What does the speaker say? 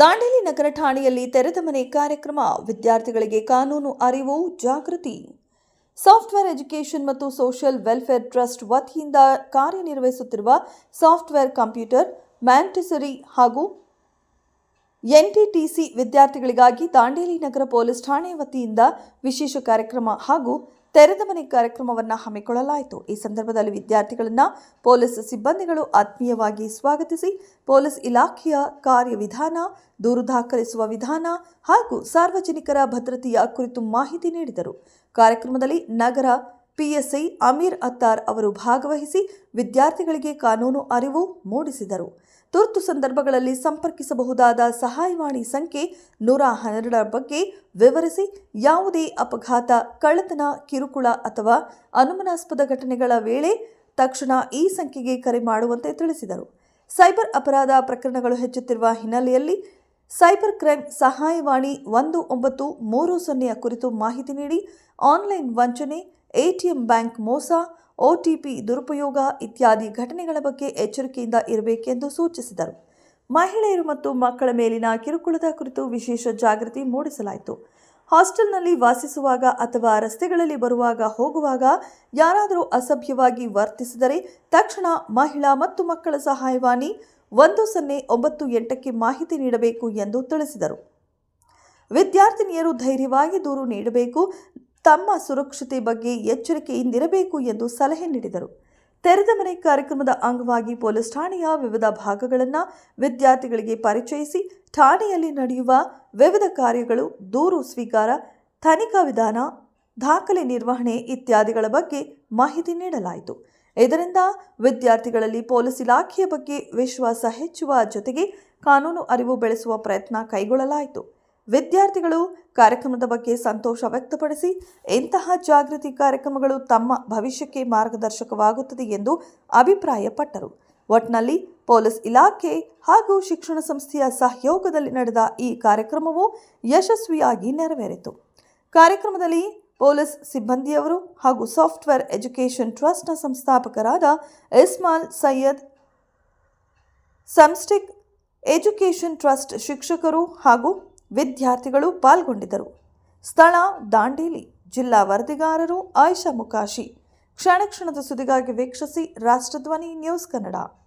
ದಾಂಡೇಲಿ ನಗರ ಠಾಣೆಯಲ್ಲಿ ತೆರೆದ ಮನೆ ಕಾರ್ಯಕ್ರಮ, ವಿದ್ಯಾರ್ಥಿಗಳಿಗೆ ಕಾನೂನು ಅರಿವು, ಜಾಗೃತಿ. ಸಾಫ್ಟ್ವೇರ್ ಎಜುಕೇಷನ್ ಮತ್ತು ಸೋಷಿಯಲ್ ವೆಲ್ಫೇರ್ ಟ್ರಸ್ಟ್ ವತಿಯಿಂದ ಕಾರ್ಯನಿರ್ವಹಿಸುತ್ತಿರುವ ಸಾಫ್ಟ್ವೇರ್ ಕಂಪ್ಯೂಟರ್, ಮ್ಯಾಂಟಿಸರಿ ಹಾಗೂ ಎನ್ಟಿಟಿಸಿ ವಿದ್ಯಾರ್ಥಿಗಳಿಗಾಗಿ ದಾಂಡೇಲಿ ನಗರ ಪೊಲೀಸ್ ಠಾಣೆ ವತಿಯಿಂದ ವಿಶೇಷ ಕಾರ್ಯಕ್ರಮ ಹಾಗೂ ತೆರೆದ ಮನೆ ಕಾರ್ಯಕ್ರಮವನ್ನು ಹಮ್ಮಿಕೊಳ್ಳಲಾಯಿತು. ಈ ಸಂದರ್ಭದಲ್ಲಿ ವಿದ್ಯಾರ್ಥಿಗಳನ್ನು ಪೊಲೀಸ್ ಸಿಬ್ಬಂದಿಗಳು ಆತ್ಮೀಯವಾಗಿ ಸ್ವಾಗತಿಸಿ, ಪೊಲೀಸ್ ಇಲಾಖೆಯ ಕಾರ್ಯವಿಧಾನ, ದೂರು ದಾಖಲಿಸುವ ವಿಧಾನ ಹಾಗೂ ಸಾರ್ವಜನಿಕರ ಭದ್ರತೆಯ ಕುರಿತು ಮಾಹಿತಿ ನೀಡಿದರು. ಕಾರ್ಯಕ್ರಮದಲ್ಲಿ ನಗರ ಪಿಎಸ್ಐ ಅಮೀರ್ ಅತ್ತಾರ್ ಅವರು ಭಾಗವಹಿಸಿ ವಿದ್ಯಾರ್ಥಿಗಳಿಗೆ ಕಾನೂನು ಅರಿವು ಮೂಡಿಸಿದರು. ತುರ್ತು ಸಂದರ್ಭಗಳಲ್ಲಿ ಸಂಪರ್ಕಿಸಬಹುದಾದ ಸಹಾಯವಾಣಿ ಸಂಖ್ಯೆ ನೂರ ಹನ್ನೆರಡರ ಬಗ್ಗೆ ವಿವರಿಸಿ ಯಾವುದೇ ಅಪಘಾತ, ಕಳ್ಳತನ, ಕಿರುಕುಳ ಅಥವಾ ಅನುಮಾನಾಸ್ಪದ ಘಟನೆಗಳ ವೇಳೆ ತಕ್ಷಣ ಈ ಸಂಖ್ಯೆಗೆ ಕರೆ ಮಾಡುವಂತೆ ತಿಳಿಸಿದರು. ಸೈಬರ್ ಅಪರಾಧ ಪ್ರಕರಣಗಳು ಹೆಚ್ಚುತ್ತಿರುವ ಹಿನ್ನೆಲೆಯಲ್ಲಿ ಸೈಬರ್ ಕ್ರೈಮ್ ಸಹಾಯವಾಣಿ ಒಂದು ಒಂಬತ್ತು ಮೂರು ಸೊನ್ನೆಯ ಕುರಿತು ಮಾಹಿತಿ ನೀಡಿ ಆನ್ಲೈನ್ ವಂಚನೆ, ಎಟಿಎಂ ಬ್ಯಾಂಕ್ ಮೋಸ ಒಟಿಪಿ ದುರುಪಯೋಗ ಇತ್ಯಾದಿ ಘಟನೆಗಳ ಬಗ್ಗೆ ಎಚ್ಚರಿಕೆಯಿಂದ ಇರಬೇಕೆಂದು ಸೂಚಿಸಿದರು. ಮಹಿಳೆಯರು ಮತ್ತು ಮಕ್ಕಳ ಮೇಲಿನ ಕಿರುಕುಳದ ಕುರಿತು ವಿಶೇಷ ಜಾಗೃತಿ ಮೂಡಿಸಲಾಯಿತು. ಹಾಸ್ಟೆಲ್ನಲ್ಲಿ ವಾಸಿಸುವಾಗ ಅಥವಾ ರಸ್ತೆಗಳಲ್ಲಿ ಬರುವಾಗ ಹೋಗುವಾಗ ಯಾರಾದರೂ ಅಸಭ್ಯವಾಗಿ ವರ್ತಿಸಿದರೆ ತಕ್ಷಣ ಮಹಿಳಾ ಮತ್ತು ಮಕ್ಕಳ ಸಹಾಯವಾಣಿ ಒಂದು ಸೊನ್ನೆ ಒಂಬತ್ತು ಎಂಟಕ್ಕೆ ಮಾಹಿತಿ ನೀಡಬೇಕು ಎಂದು ತಿಳಿಸಿದರು. ವಿದ್ಯಾರ್ಥಿನಿಯರು ಧೈರ್ಯವಾಗಿ ದೂರು ನೀಡಬೇಕು. ತಮ್ಮ ಸುರಕ್ಷತೆ ಬಗ್ಗೆ ಎಚ್ಚರಿಕೆಯಿಂದಿರಬೇಕು ಎಂದು ಸಲಹೆ ನೀಡಿದರು. ತೆರೆದ ಮನೆ ಕಾರ್ಯಕ್ರಮದ ಅಂಗವಾಗಿ ಪೊಲೀಸ್ ಠಾಣೆಯ ವಿವಿಧ ಭಾಗಗಳನ್ನು ವಿದ್ಯಾರ್ಥಿಗಳಿಗೆ ಪರಿಚಯಿಸಿ ಠಾಣೆಯಲ್ಲಿ ನಡೆಯುವ ವಿವಿಧ ಕಾರ್ಯಗಳು ದೂರು ಸ್ವೀಕಾರ, ತನಿಖಾ ವಿಧಾನ, ದಾಖಲೆ ನಿರ್ವಹಣೆ ಇತ್ಯಾದಿಗಳ ಬಗ್ಗೆ ಮಾಹಿತಿ ನೀಡಲಾಯಿತು. ಇದರಿಂದ ವಿದ್ಯಾರ್ಥಿಗಳಲ್ಲಿ ಪೊಲೀಸ್ ಇಲಾಖೆಯ ಬಗ್ಗೆ ವಿಶ್ವಾಸ ಹೆಚ್ಚುವ ಜೊತೆಗೆ ಕಾನೂನು ಅರಿವು ಬೆಳೆಸುವ ಪ್ರಯತ್ನ ಕೈಗೊಳ್ಳಲಾಯಿತು. ವಿದ್ಯಾರ್ಥಿಗಳು ಕಾರ್ಯಕ್ರಮದ ಬಗ್ಗೆ ಸಂತೋಷ ವ್ಯಕ್ತಪಡಿಸಿ ಇಂತಹ ಜಾಗೃತಿ ಕಾರ್ಯಕ್ರಮಗಳು ತಮ್ಮ ಭವಿಷ್ಯಕ್ಕೆ ಮಾರ್ಗದರ್ಶಕವಾಗುತ್ತದೆ ಎಂದು ಅಭಿಪ್ರಾಯಪಟ್ಟರು. ಒಟ್ನಲ್ಲಿ ಪೊಲೀಸ್ ಇಲಾಖೆ ಹಾಗೂ ಶಿಕ್ಷಣ ಸಂಸ್ಥೆಯ ಸಹಯೋಗದಲ್ಲಿ ನಡೆದ ಈ ಕಾರ್ಯಕ್ರಮವು ಯಶಸ್ವಿಯಾಗಿ ನೆರವೇರಿತು. ಕಾರ್ಯಕ್ರಮದಲ್ಲಿ ಪೊಲೀಸ್ ಸಿಬ್ಬಂದಿಯವರು ಹಾಗೂ ಸಾಫ್ಟ್ವೇರ್ ಎಜುಕೇಷನ್ ಟ್ರಸ್ಟ್ನ ಸಂಸ್ಥಾಪಕರಾದ ಇಸ್ಮಾಲ್ ಸೈಯದ್ ಸಂಸ್ಟಿಕ್ ಎಜುಕೇಷನ್ ಟ್ರಸ್ಟ್ ಶಿಕ್ಷಕರು ಹಾಗೂ ವಿದ್ಯಾರ್ಥಿಗಳು ಪಾಲ್ಗೊಂಡಿದ್ದರು. ಸ್ಥಳ ದಾಂಡೇಲಿ ಜಿಲ್ಲಾ ವರದಿಗಾರರು ಆಯಿಷಾ ಮುಕಾಶಿ. ಕ್ಷಣ ಕ್ಷಣದ ಸುದ್ದಿಗಾಗಿ ವೀಕ್ಷಿಸಿ ರಾಷ್ಟ್ರಧ್ವನಿ ನ್ಯೂಸ್ ಕನ್ನಡ.